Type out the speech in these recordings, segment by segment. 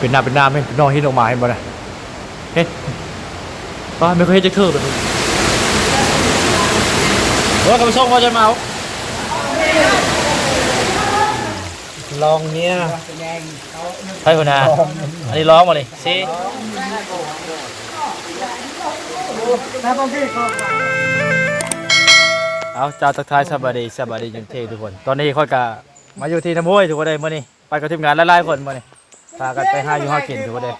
เป็นน้ำเป็นน้ำเป็นนองหินออกมาเห็นบ่นะเห็นป้าไม่เคยเห็นจะเคือแบบนี้เออกำส่งว่าจะมาเอาลองเนี้ยใช่คนนะอันนี้ร้องมาเลยสิเอาจ้าทักทายสบายดีสบายดีจังเททุกคน ตอนนี้ค่อยกะมาอยู่ที่น้ำห้วยทุกคนเลยมื่อนี้ไปกับทีมงานหลายๆคนมื่อนี้ พากันไปหาอยู่หากินทุกคนเลย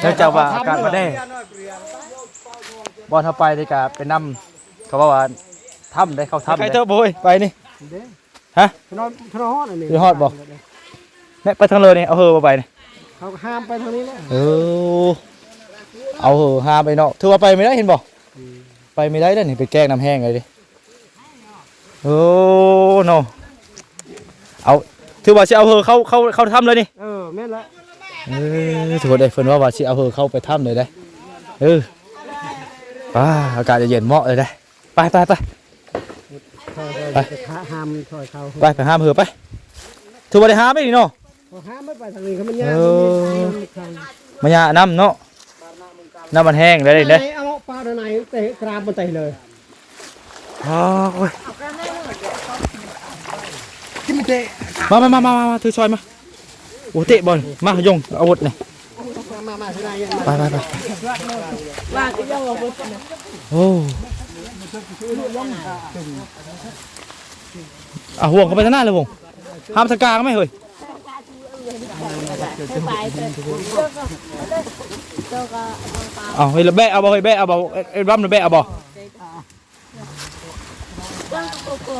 เนื่องจากว่าอากาศมันแน่บอลเข้าไปนี่กะเป็นน้ำเขาบอกว่าถ้ำได้เข้าถ้ำใครเถอะโบยไปนี่ฮะถนนถนนฮอดอันนี้ถนนฮอดบ่เนี่ยไปทางเลยนี่เอาเฮอมาไปนี่เขาห้ามไปทางนี้แหละเออเอาเฮอหาไปเนาะถือว่าไปไม่ได้เห็นบ่ไปไม่ได้แล้วนี่ไปแกล้งน้ำแห้งเลยดิโอ้โนเอาถือว่าสิเอาเฮอเข้าเข้าเข้าถ้ำเลยนี่เออแม่นละ เออถือว่าได้เพิ่นว่าว่าสิเอาเฮอเข้าไปถ้ำเลยได้เออป้าอากาศจะเย็นเหมาะเลยได้ไปไปไปไปขาห้ามถอยเขาไปไปหาเฮอไปถือว่าได้หาไม่ดีเนาะเขาห้ามไม่ไปทางนี้เขามันยากเออมันมีทางมายาน้ำเนาะน้ำมันแห้งได้เลยเด้ไหนเอาปลาตัวไหนเตะกรามบนเตะเลยอ๋อโอ้ยที่มันเตะมามามามามามาถือซอยมา โอ้เตะบอลมายงอาวุธนี่ไหนเนี่ยไปไปไปโอ้อะห่วงเขาไปทางหน้าเลยวงห้ามสกาก็ไม่เฮ้ยเอาเฮ้ยแล้วแบะเอาบ่เฮ้ยแบะเอาบ่เอ้ยเอ้ยรัมแล้วแบะเอาบ่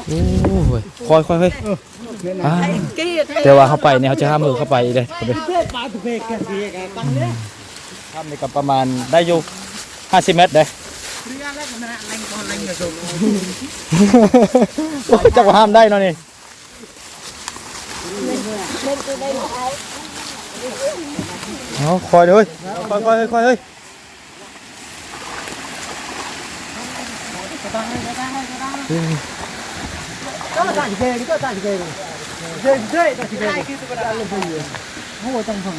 โอ้ยคอยคอยเฮ้ย อ่าแต่ว่าเข้าไปเนี่ยเขาจะห้ามมือเข้าไปเลยเข้าไปปลาตัวเบกแกสีแกตั้งเนี่ยทำนี่ก็ประมาณได้อยู่50เมตรได้โอ้ยจักว่าห้ามได้เนาะนี่เอาคอยเด้วยคอยคอยคอยเฮ้ยก็ตาสีแดงก็ตาสีแดงเจ๊เจ๊ตาสีแดงโอ้ต้องฟัง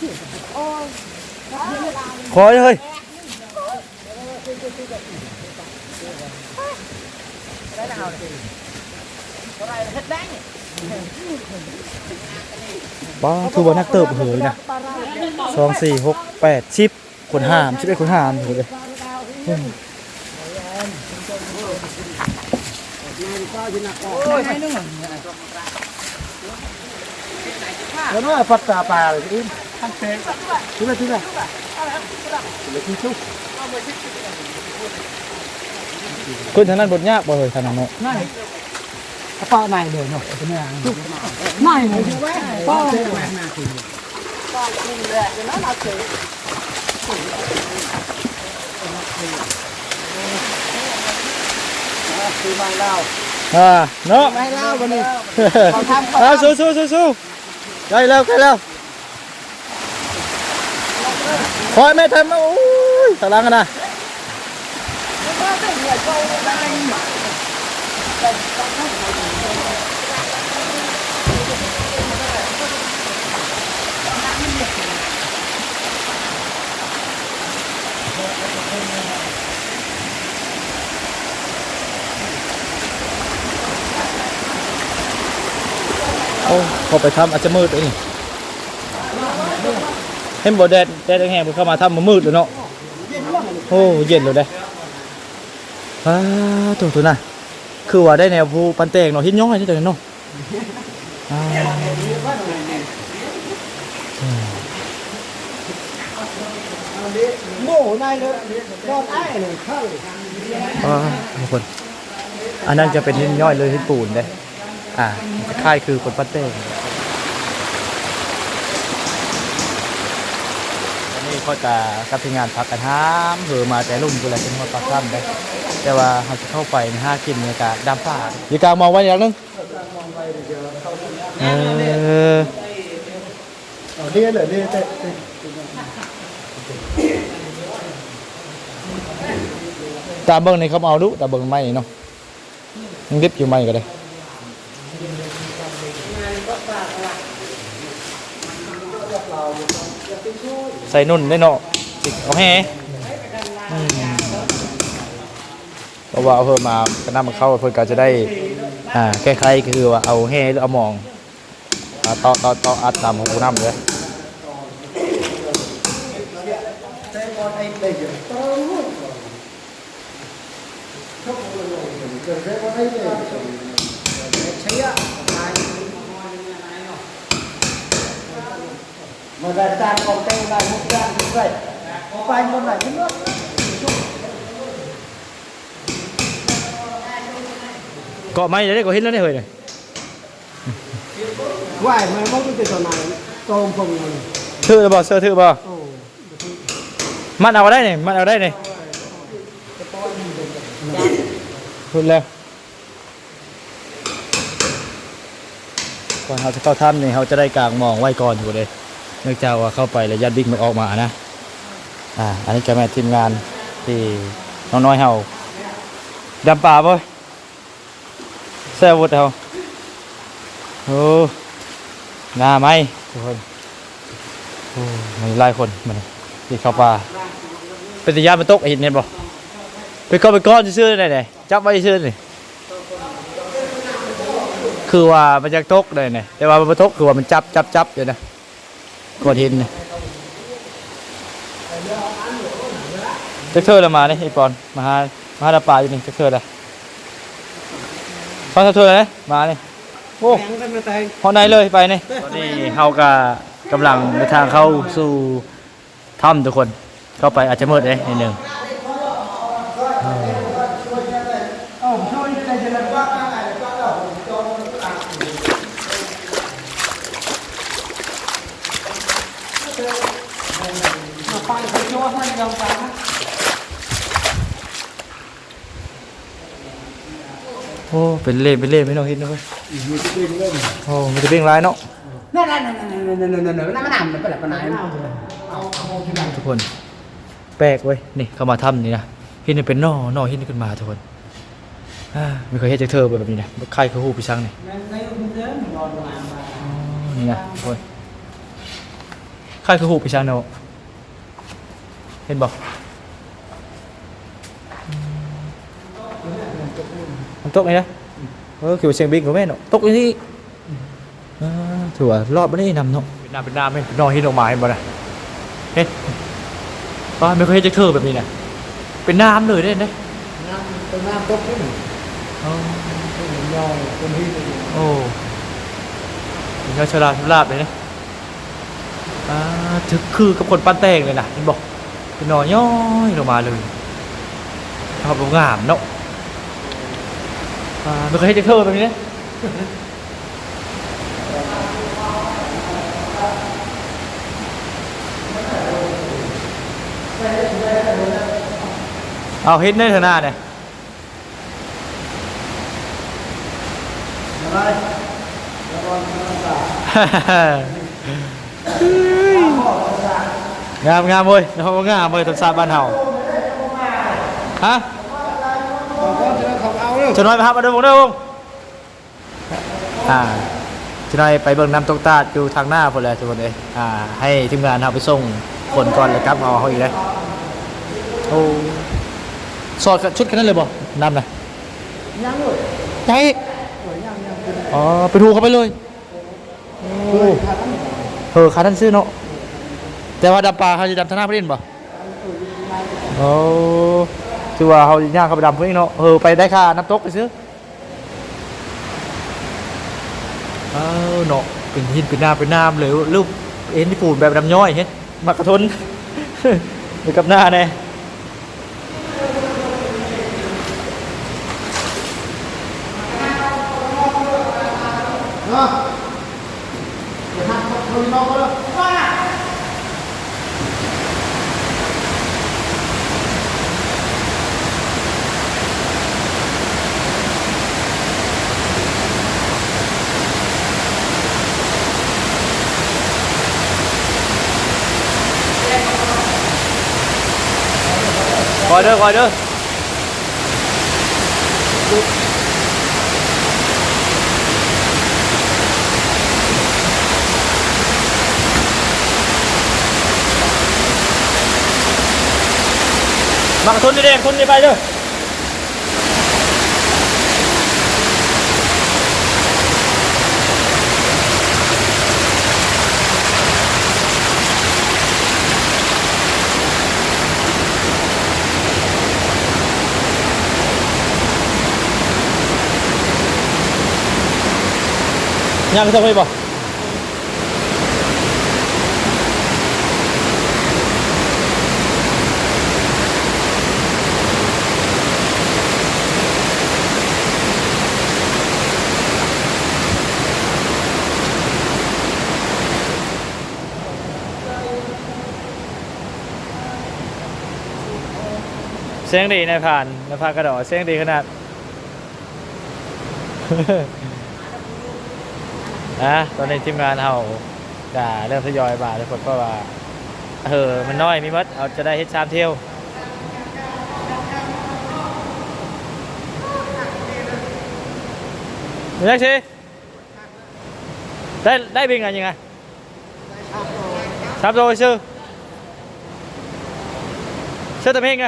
กระต้อนกันบ้างเฮ้ยยังไงกระต้อนที่เขาทำไม่ได้ตาเลยเลยคอยเฮ้ยบ้าคือว่านักเติบเหยนะสองสี่หกแปดสิบคนห้ามสิบเอ็ดคนห้ามอยู่เลยแล้วน่าปัตตาปลาเลยที่ท่าน เตะที่ไหนที่ไหนเลยที่ชุบขึ้นทางนั้นบทยากบ่เลยทางนั้นเนาะง่ายกระเป๋ คอยไม่ทำนโอ้ยตารางกันนะโอ้เขาไปทำอาจจะมืดเลยนี่ เห็นบ่แดดแดดแห้งๆมันเข้ามาทำมามืดเลยเนาะโอ้เย็นเลยได้อ้าตัวตัวน่ะคือว่าได้แนวภูปันแตงเนาะหินย้อยนี่ตัวนี้เนาะโม่ในเลยนอนไอ้เลยเข้าอ่าทุกคนอันนั้นจะเป็นหินย้อยเลยหินปูนเลยอ่าคล้ายคือคนปันแตงอันนี้ ค่อยกับกับทีมงานพักกันห้ามเหือมาแต่ลุ่มกูแหละเป็นหัวปลาค่ำได้แต่ว่าเขาจะเข้าไปในห้ากินในกาดำป่าดีกามองไว้อย่างหนึงเออเรียนเลยเรียนแต่ตามเบิ้งในเขาเอาดุตามเบิ้งไม่เนาะยังดิบอยู่ไม่ก็ได้ ใส่นุ่นได้เนาะจิกเอาแห่เพราะว่าเอาเพิ่มมากระนำมาเข้าเพื่อก็จะได้อ่าแก้ไขก็คือว่าเอาแห่หรือเอามองต่อต่อต่ออัดตามของกูน้ำเลย mà là ta còn tay lại một gian như vậy có vài con này như nước cọ may đấy có hết nó đấy hồi này vài mấy món cái trò này tôm phồng thử bò sơ thử bò mặn nào ở đây này mặn ở đây này hụt leo ก่อนเราจะเข้าถ้ำเนี่ยเราจะได้กางมองไว้ก่อนอยู่เลย เนื่องจากว่าเข้าไปแล้วยัดบิ๊กมันออกมานะอ่าอันนี้ก็แม่ทีมงานที่น้องน้อยเฮาดำป่าบ่แซ่บวุดเฮาโอ้งาไหมทุกคนโอ้มีหลายคนมันที่เข้าป่าเป็นตะยานมันตกเห็นเห็นบ่ไปก้อนไปก้อนซื่อๆได้ไหนจับไว้ซื่อนี่คือว่ามันจะตกได้ไหนแต่ว่ามันตกคือว่ามันจับจับจับอยู่นะ ก้อนหินนี่จักเธอละมาเนี่ยไอ้ปอนมาหามาหาดาป่าอยู่นี่จักเธอละฟังจักเธอเลยมาเนี่ยโอ้พอไหนเลยไปนี่ตอนนี้เฮาก็กำลังเดินทางเข้าสู่ถ้ำทุกคน เข้าไปอาจจะมืดเลยนิดหนึ่ง โอ้เป็นเล่เป็นเล่ไม่ต้องคิดนนะเว้ย Như cái bên lên โอ้มันจะเบ่งร้ายเนาะ Nè nè nè nè nè nè nè nè nè nó làm nó phải là con này ทุกคน แปลกเว้ยนี่เขามาถ้ำนี่นะเห็นเป็นน่อน่อเห็นขึ้นมาทุกคนไม่เคยเห็นจากเธอแบบนี้นะใครเขาหูไปช่างนี่นี่นะทุกคนใครเขาหูไปช่างเนาะ เห็นบอกมันตกไงนะเออคือว่าเชียงบินของแม่เนาะตกอย่างนี้เออถือว่ารอบไม่ได้นำเนาะเป็นน้ำเป็นน้ำเป็นนอนหินออกมาเห็นบ่นะเห็นป้าไม่เคยเห็นจะเธอแบบนี้นะเป็นน้ำเลยได้ไหม Nam từ Nam tốt thế này อ๋อ Cái nhỏ con hi này โอ้เป็นยอดฉลาดฉลาดเลยนะอ่าถึกคือกับคนปั้นแตงเลยนะเห็นบอก cái nó nhói nó mà lười họ cũng ngảm nộng à, mình có thấy cái thơ rồi đấy. Ờ hết nơi thằng nào này. Hãy subscribe cho kênh Ghiền Mì Gõ Để không bỏ lỡ những video hấp dẫn งามงามเว้ยเขางามเว้ยทักษะบ้านเฮาฮะจะน้อยมาครับมาดูผมด้วยผมอ่าจะน้อยไปเบิ่งน้ำตกตาดอยู่ทางหน้าพุ่นแหละทุกคนเอ้ยอ่า ให้ทีมงานเราไปส่งคนก่อนแล้วกลับเอาเขาอีกแล้วโอ้สอดกับชุดกันนั่นเลยบ่น้ำนะ Nhang rồi ใจ Nhang nhang อ๋อไปดูเขาไปเลยโอ้เออขาท่านซื้อเนาะ แต่ว่าดำปลาเขาจะดำทางหน้าประเด็นบ่โอ้ถือว่าเขาย่างเขาไปดำเพื่อนเนาะเออไปได้ค่าน้ำตกไปซื้อเออเนาะเป็นหินเป็นน้ำเป็นน้ำเลยรูปเอ็นที่ปูนแบบดำย้อยเห็นมากระทนไปกับหน้าแน่ Đó Để hạt không nó có đâu อยเด้อคอยเด้อมาทุนทีเด้ทุนนี่ไปเด้อ ยังจะไปบ่เสียงดีนายผ่านนายผ่านกระโดดเสียงดีขนาด นะตอนนี้ทีมงานเราจะเริ่มทยอยมาทุกคนก็ว่าเออมันน้อยมีมัดเอาจะได้เฮ็ดชามเที่ยวมีนักชีได้ได้บินกันยังไงชามโตชื่อชื่อตะเพ่งไง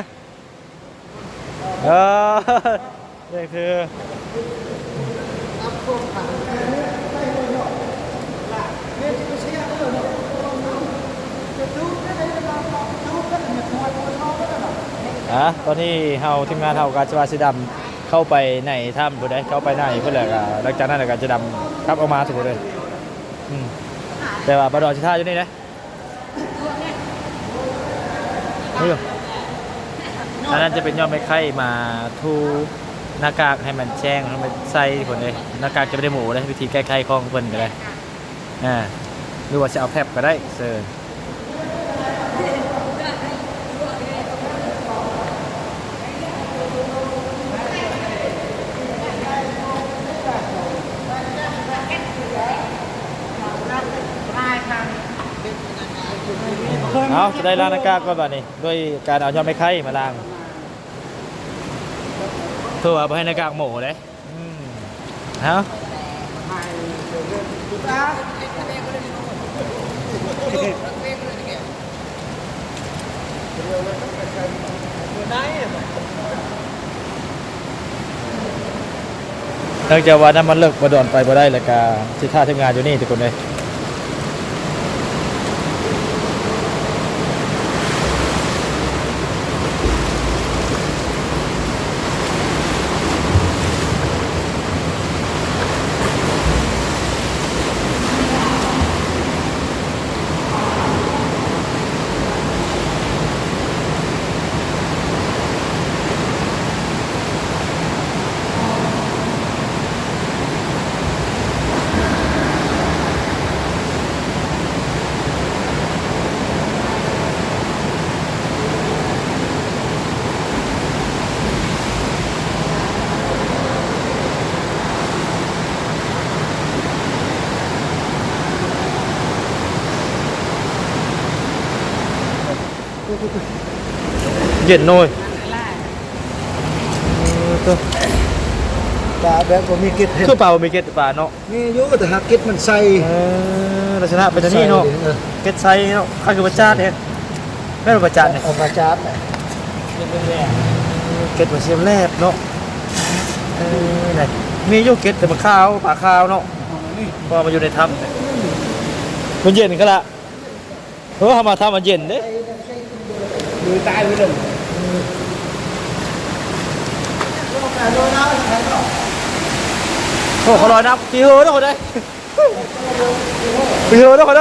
เออนี่คือ อะตอนนี้เฮาทีมงานเฮากาจวาสีดำเข้าไปในถ้ำผู้ใดเข้าไปในเพื่อแหละก็หลังจากนั้นก็จะดำครับออกมาถูกเลยอืมแต่ว่าปลาดอชิท่าอยู่นี่นะนี่อยู่อันนั้นจะเป็นยอดไม้ไข่มาทูหน้ากากให้มันแจ้งให้มันใส่คนเลยหน้ากากจะไม่ได้หมูเลยวิธีแก้ไขของเพิ่นก็ได้อ่าหรือว่าจะเอาแพบก็ได้เซิร์ เอาจะได้ล้างหน้ากากก่อนบ่านี้ ด้วยการเอายอดไม้ไข่มาล้างเพื่อเอาไปให้หน้ากากหมูเลยอืมเอาเนื่องจากว่าน้ำมันเลิกมาดอนไปบ่ได้แล้วก็สิท่าทำงานอยู่นี่ทุกคนเลย เย็นหน่อยเออปลาแบบว่ามีเกล็ดเห็ดคือเปล่ามีเกล็ดปลาเนาะมีอยู่แต่หากเกล็ดมันใส่เออลักษณะเป็นอันนี้เนาะออเกล็ดไซเนาะข้าคือประจาดเนี่ยแม่นประจาดเนี่ยเอามาจับเกล็ดมันเสียมแลบเนาะเออไหนมีอยู่เกล็ดแต่มันขาวปลาขาวเนาะเพอมาอยู่ในถ้ำเนี่ยมันเย็นก็ละเออเขามาทำมันเย็นเด้มือตายไปเลยโอ้เขาลอยน้ำ กี่เฮือเด้อคนได้กี่เฮือเด้อคนเ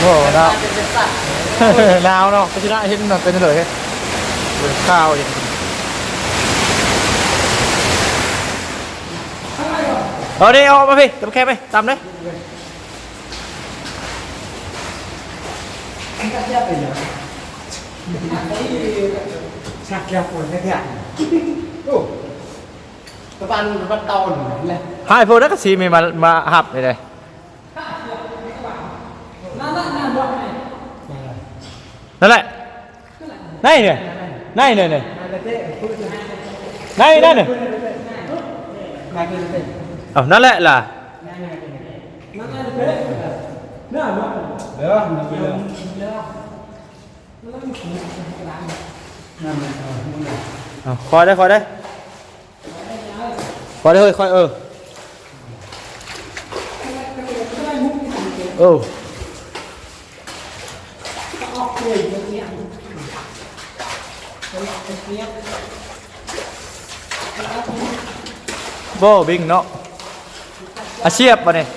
โอ้หนาวหนาวเนาะก็จะได้เห็นมันเป็นเลยเหมือนข้าวอย่างเอาดิเอามาพี่ตะแคบไปตามเลยสักแก้วปวดแท้ๆโอ้ตะปันตะปันตอนแหละหายพวกนักสีมีมามาหับเลยเลยนั่นแหละนั่นเนี่ยนั่นเนี่ยเนี่ยนั่นนั่นเนี่ยมากินเป็นเอานั่นแหละล่ะเนื้อเนาะเด้อมันกินแล้วเอาคอย ได้คอยได้คอยได้เฮ้ยคอยเออเออ โบบิงเนาะอาเชียบปะเนี่ย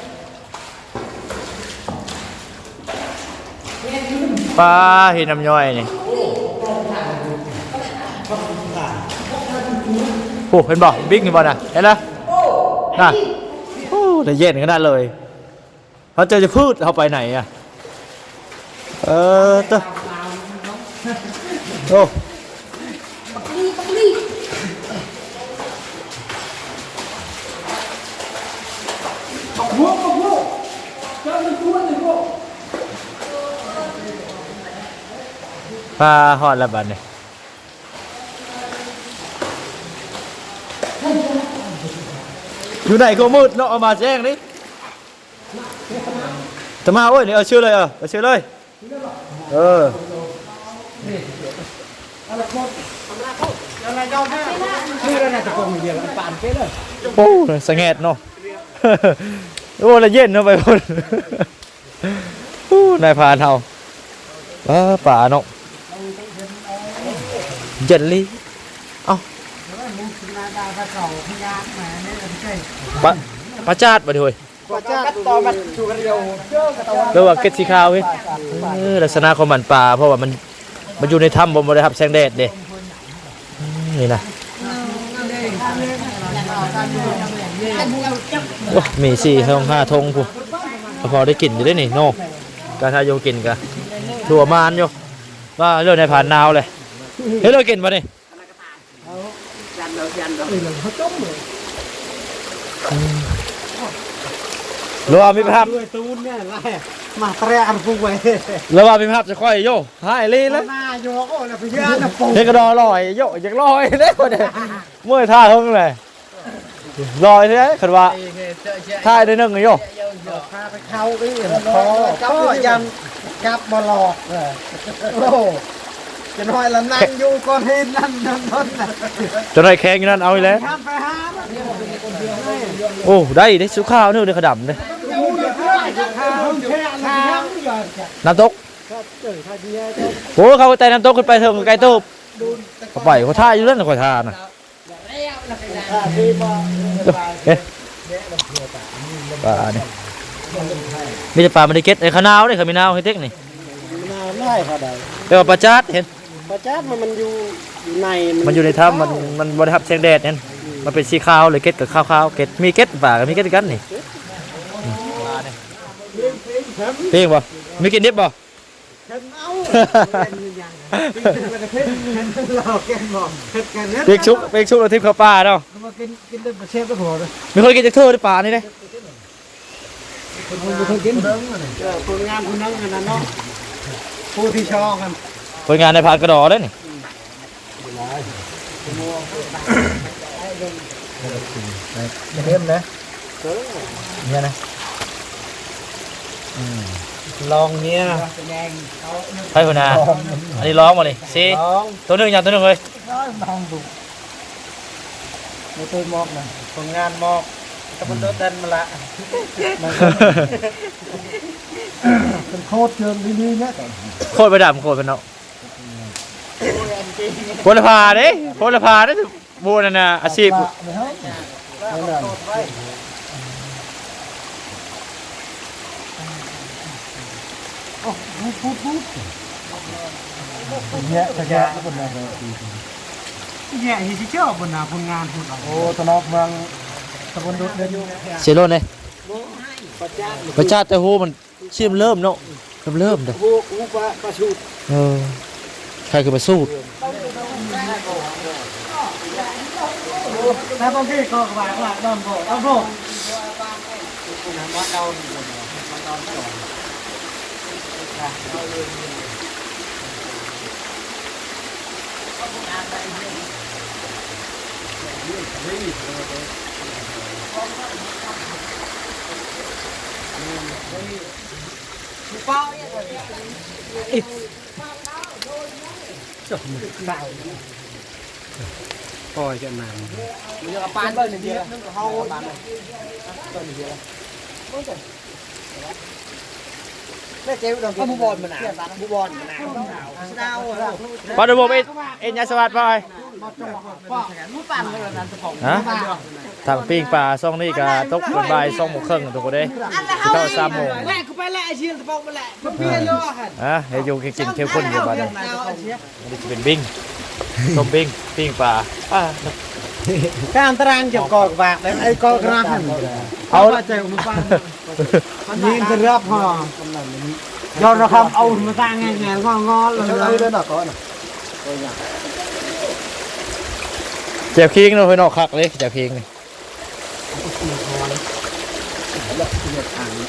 ปลาเห็นน้ำย่อยนี่โอ้เห็นบ่บิ๊กนี่บ่น่ะเห็นแล้วน่ะโอ้แต่เย็นขนาดเลยเขาจะจะพูดเขาไปไหนอะเออตัวโอ้ หัวหัวเจ้ามันตัวเลยพวก พาฮอดแล้วบัดนี้อยู่ไหนก็มืดเนาะเอามาแจ้งดิจะมาเว้ยนี่เอาชื่อเลยเออเอาชื่อเลยเอออะไรเจ้าแม่ชื่ออะไรตะโกนเดียวปานเป้เลยโอ้สงแงดเนาะโอ้ละเย็นเนาะไปคนโอ้นายพานเฮาป่าเนาะ เย็นลีเอ้านาดาพระเก่าพญาแหมนี่ไม่ใช่ปะจาดมาด้วยประจัดต่อมันชูกันเดียวเจ้ากระตอเรียกว่าเกตสีขาวเฮ้ยเออลักษณะของมันป่าเพราะว่ามันมันอยู่ในถ้ำบนบริรับแสงแดดเด้นี่นะโอ้มีสี่ทงห้าทงพูพอได้กลิ่นอยู่ได้นี่โน่การทายโยกินกะถั่วมานอยู่ว่าเรื่องในผ่านนาวเลย เฮ้ยเรากินมาดิเขาต้มเลยรัวมีภาพด้วยตูนเนี่ยไรมาแตรอันฟุกไว้รัวมีภาพจะค่อยโย่หายลีแล้วหน้าโยกโอ้แล้วไปย่าน่ะปูเทกระดอลอยโย่อยากลอยได้คนเดียเมื่อท่าเพิ่งเลยลอยได้คันว่าท่าได้หนึ่งโย่พาไปเข้าไปพอก็ยังกับบอลอกเลยโอ้ จะน้อยละนั่งอยู่ก่อนเห็นนั่นนั่นนั่นน่ะจนไรแข็งอยู่นั่นเอาอีกแล้วห้ามไปห้ามโอ้ ได้ได้สุข้าวนี่ได้ขดำเลยอยู่เดี๋ยวข้าวข้าวแค่ข้าวน้ำตกเจอข้าวเดียวโอ้เขาแต่น้ำตกขึ้นไปเถิงไกลตูบเขาไปเขาท่าอยู่นั่นเขาท่าน่ะข้าวที่บ่เอ๊ะปลาเนี่ยมีแต่ปลามันได้เก็ตไอ้ขานาวนี่เขามีนาวให้เต็กนี่นาไล่เขาได้แต่ว่าปลาจาดเห็น ประจัดมันมันอยู่อยู่ในมันอยู่ในถ้ำมันมันบริทับแสงแดดเห็นมันเป็นสีขาวเลยเก็ตกับขาวๆเก็ตมีเก็ตป่ากับมีเก็ตกันนี่เพียงบ่มีกินดิบบ่เห็นเอาเป็นยังไงเป็นเพิ่นเห็นหลอกแกนบอกเฮ็ดกันเฮ็ดเปีกชุกเปีกชุกเราทิพย์เข้าป่าเนาะมากินกินได้ประเชฟก็พอเลยมีคนกินจากเธอในป่านี่เด้คนบ่เคยกินเออคนงามคนนั้นกันนะเนาะผู้ที่ชอบกัน คนงานในพานกระดอได้นี่เพิ่มนะเนี่ยนะลองเนี้ยไพ่หัวหน้าอันนี้ร้องมาเลยสิลองตัวหนึ่งอย่างตัวหนึ่งเลยลองดูไม่เคยมอกนะผลงานมอกตะบันโดดดันมาละมันเป็นโคตรเชิงดีๆเนี่ยโคตรประดับโคตรเป็นเนาะโพลพาเด้พลพาเด้โบนันนะอาชีพไม่ให้ไม่ได้โอ้พูดพูดเนี่ยะแยะคนนั้นแย่ที่เจ้าบรรดาผลงานพูดโอ้ตนอกเมืองตะบนดุดเดินอยู่เชโลนเลยประชาติแต่โหมันเชื่อมเริ่มเนาะเริ่มเริ่มเด้อโอ้โหปลาปลาชูดเออ ใครคือมาสู้ถ้าบางทีก็หวานหวานดอนโบดอนโบปล่อยจะนานมันจะปานเบิ้ลเดียวนึกเขาปานแม่เจ้าดอ งกินบุบอลมันหนาบุบอลมันหนาดาวอะปาดบเอ็นเอ็นยาสวัสดิ์ไปมูปัน เลยนั่นสปองฮะทางปิ้งปลาซ่องนี่ก็ตกเป็นบ่ายซ่องโมงครึ่งทุกเด้สิเข้าสามโมงแม่กูไปแล้วไอเชียสปอนเลี่ยอะอะเดี๋ยวอยู่กินเข้มข้นอยู่บ้านนี้อันจะเป็นบิ้งต้มบิ้งปิ้งปลาอะข้ามตารางจับกอกบากไอ้กอกระหันเอาใจมูปันยิงจะรับพอยอดระคำเอามาสร้างไงไงงองอเลยเลยนะก่อนเจ็บคิงเนาเฮ้ยนาะคักเลยเจ็บคิงนี่เพียบร้อยนะอยู่เนาะนี่ได้เลย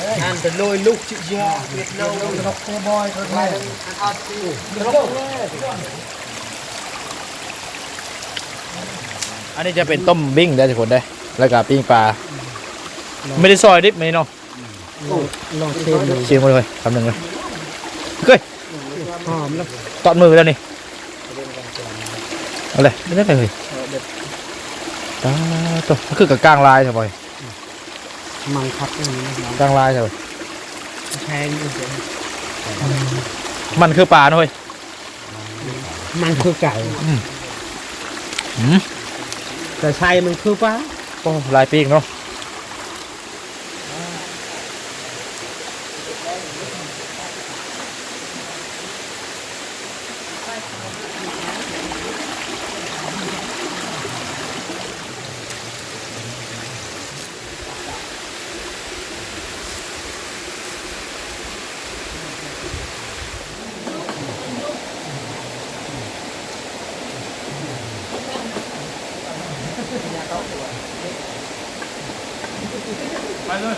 งเด้แค่นั้นเออมันแจ้งก็ไม่ได้อ้อเอ้ยกลางคืนได้โอ้ก็คือมันอ้อเอ้ยกลางคืนเอาเยอะตากันพี่เดียวบ้านล้วงบ้านลำนั่นจะลอยลูกจิ๋วเวียดนามนกเตบอยก็ได้อันเอาอันนี้จะเป็นต้มบิ้งได้ทุกคนได้แล้วก็ปิ้งปลา ไม่ได้ซอยดิบไม่เนาะ ลองเชิมดูชิมมาเลยคำหนึ่งเลยเฮ้ยหอมแล้วตอดมือไปแล้วนี่เอาเลยไม่ได้เลยตาตัวมันคือกับกลางลายใช่ไหม มังคับอย่างนี้นะกลางลายใช่ไหมแทงมันคือปลาเนอะเว้ยมันคือไก่อืมแต่ชายมันคือปลาโอ้ลายปิ้งเนาะไปเลย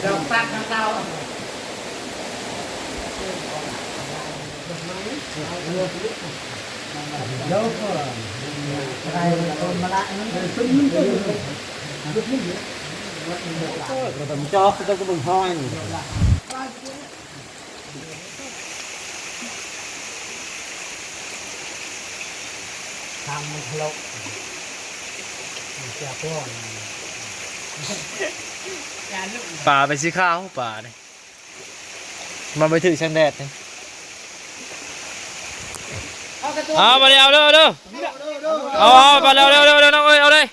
เดี๋ยวตักน้ำเต้าเดี๋ยวก็อะไรต้นมะละนี่ต้นมันก็ เราต้องจอกต้องกระบุงห้อยทำมันทะลุจะพ่อปลาไปสีข้าวปลาเนี่ยมันไปถึงช่างแดดเนี่ยเอามาเอาเร็วเร็วเอาเอามาเร็วเร็วเร็วเร็วน้องเอ้ยเอาเลย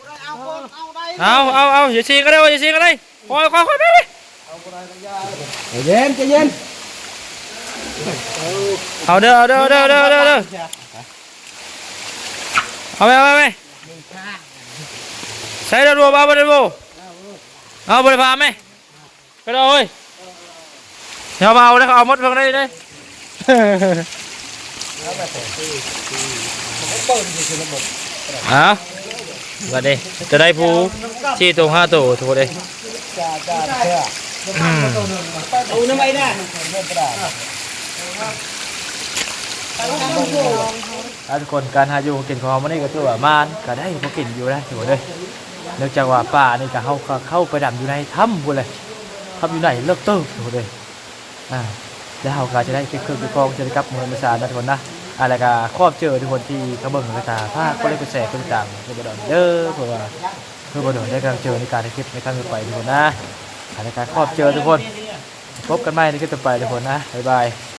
เอาเอาเอาอย่าชิงกันเลยอย่าชิงกันเลยคอยคอยคอยไปเลยเย็นใจเย็นเอาเด้อเอาเด้อเอาเด้อเอาเด้อเอาเด้อเอาเด้อเอาไปเอาไปเอาไปใช้เด้อรัวบ้าบ่ได้บ่เอาบ่ได้พาไหมไปเลยเอ้ยเดี๋ยวมาเอาแล้วเอาหมดเพิ่งได้ได้อะ มาดิจะได้ผู้ที่ตัวห้าตัวถูกเลยจ้าจ้าเชื่อาน้ำไอ้น่ะอะทุกคนการหาอยู่กินของมันนี่ก็ถือว่ามานก็ได้พอกินอยู่นะถือเลยเนื่องจากว่าป่านี่ก็เข้าเข้าไปดำอยู่ในถ้ำพูดเลยถ้ำอยู่ไหนเลิกเติมถูกเลยอ่าแล้วเราก็จะได้เครื่องเก็บกองจะได้กลับเมืองมิสานนะทุกคนนะ อะไรก็ครอบเจอทุกคนที่เขาเบิ่งกระตาภาคก็เลยไปแสกก็ต่างเพื่อบดอนเด้อเพื่อว่าเพื่อบดอนได้กำลังเจอในการคลิปในครั้งต่อไปทุกคนนะอะไรก็ครอบเจอทุกคน พบกันใหม่ในคลิปต่อไปทุกคนนะบ๊ายบาย